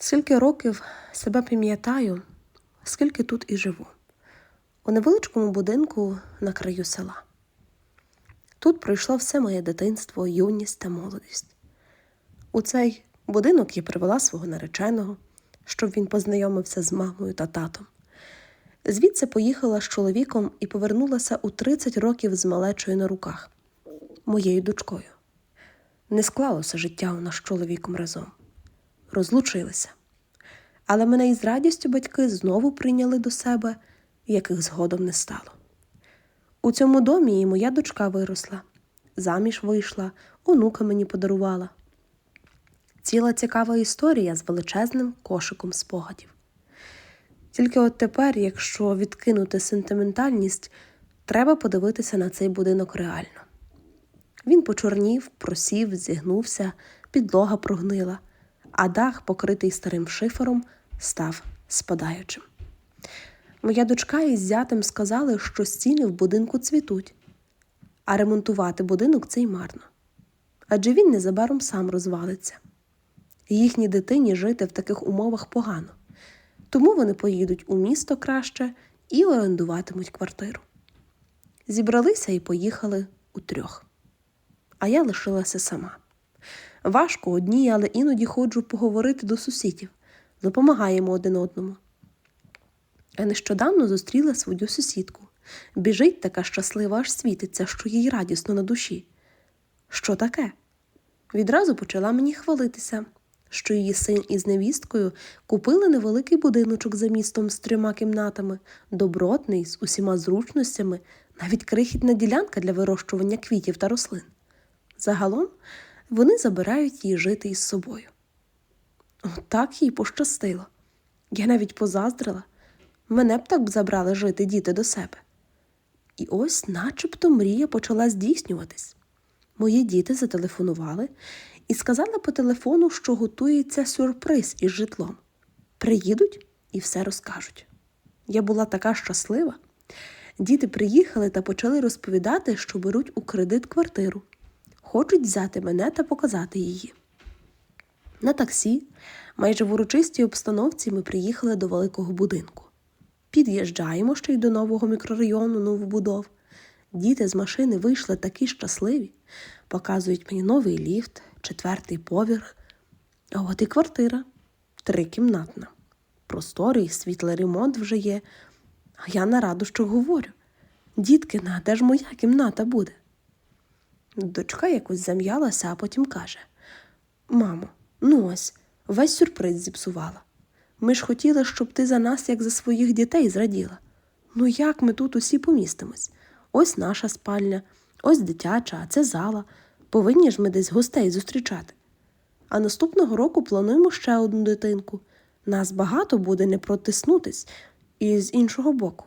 Скільки років себе пам'ятаю, скільки тут і живу, у невеличкому будинку на краю села. Тут пройшло все моє дитинство, юність та молодість. У цей будинок я привела свого нареченого, щоб він познайомився з мамою та татом. Звідси поїхала з чоловіком і повернулася у 30 років з малечою на руках, моєю дочкою. Не склалося життя у нас з чоловіком разом. Розлучилися. Але мене із радістю батьки знову прийняли до себе, яких згодом не стало. У цьому домі і моя дочка виросла, заміж вийшла, онука мені подарувала. Ціла цікава історія з величезним кошиком спогадів. Тільки от тепер, якщо відкинути сентиментальність, треба подивитися на цей будинок реально. Він почорнів, просів, зігнувся, підлога прогнила, а дах, покритий старим шифером, став спадаючим. Моя дочка із зятем сказали, що стіни в будинку цвітуть, а ремонтувати будинок це й марно. Адже він незабаром сам розвалиться. Їхній дитині жити в таких умовах погано, тому вони поїдуть у місто краще і орендуватимуть квартиру. Зібралися і поїхали у трьох. А я лишилася сама. Важко одній, але іноді ходжу поговорити до сусідів, допомагаємо один одному. А нещодавно зустріла свою сусідку. Біжить така щаслива, аж світиться, що їй радісно на душі. Що таке? Відразу почала мені хвалитися, що її син із невісткою купили невеликий будиночок за містом з трьома кімнатами, добротний, з усіма зручностями, навіть крихітна ділянка для вирощування квітів та рослин. Загалом вони забирають її жити із собою. От так їй пощастило. Я навіть позаздрила. Мене б так б забрали жити діти до себе. І ось начебто мрія почала здійснюватись. Мої діти зателефонували і сказали по телефону, що готується сюрприз із житлом. Приїдуть і все розкажуть. Я була така щаслива. Діти приїхали та почали розповідати, що беруть у кредит квартиру. Хочуть взяти мене та показати її. На таксі, майже в урочистій обстановці, ми приїхали до великого будинку. Під'їжджаємо ще й до нового мікрорайону новобудов. Діти з машини вийшли такі щасливі, показують мені новий ліфт, четвертий поверх. А от і квартира трикімнатна. Просторий, світлий ремонт вже є. А я на радощах говорю: дітки, на де ж моя кімната буде? Дочка якось зам'ялася, а потім каже: Мамо, ну ось, весь сюрприз зіпсувала. Ми ж хотіли, щоб ти за нас, як за своїх дітей, зраділа. Ну як ми тут усі помістимось? Ось наша спальня, ось дитяча, а це зала. Повинні ж ми десь гостей зустрічати. А наступного року плануємо ще одну дитинку. Нас багато буде не протиснутись і з іншого боку.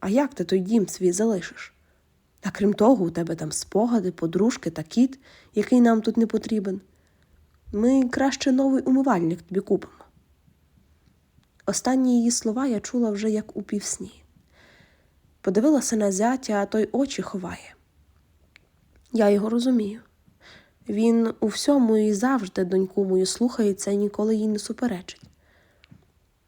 А як ти той дім свій залишиш? А крім того, у тебе там спогади, подружки та кіт, який нам тут не потрібен. Ми краще новий умивальник тобі купимо. Останні її слова я чула вже як у півсні. Подивилася на зятя, а той очі ховає. Я його розумію. Він у всьому і завжди доньку мою слухається і ніколи їй не суперечить.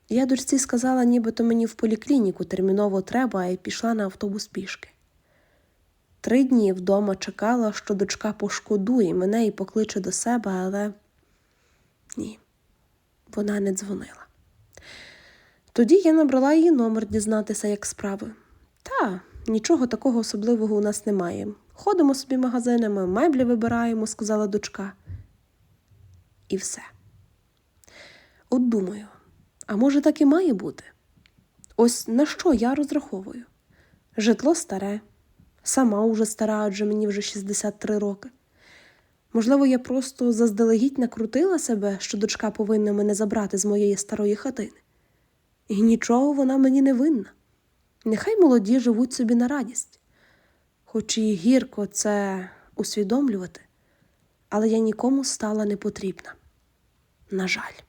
Я дочці сказала, нібито мені в поліклініку терміново треба, і пішла на автобус пішки. Три дні вдома чекала, що дочка пошкодує мене і покличе до себе, але ні, вона не дзвонила. Тоді я набрала її номер дізнатися, як справи. Та, нічого такого особливого у нас немає. Ходимо собі магазинами, меблі вибираємо, сказала дочка. І все. От думаю, а може, так і має бути? Ось на що я розраховую? Житло старе, сама уже стара, адже мені вже 63 роки. Можливо, я просто заздалегідь накрутила себе, що дочка повинна мене забрати з моєї старої хатини. І нічого вона мені не винна. Нехай молоді живуть собі на радість. Хоч і гірко це усвідомлювати, але я нікому стала не потрібна. На жаль.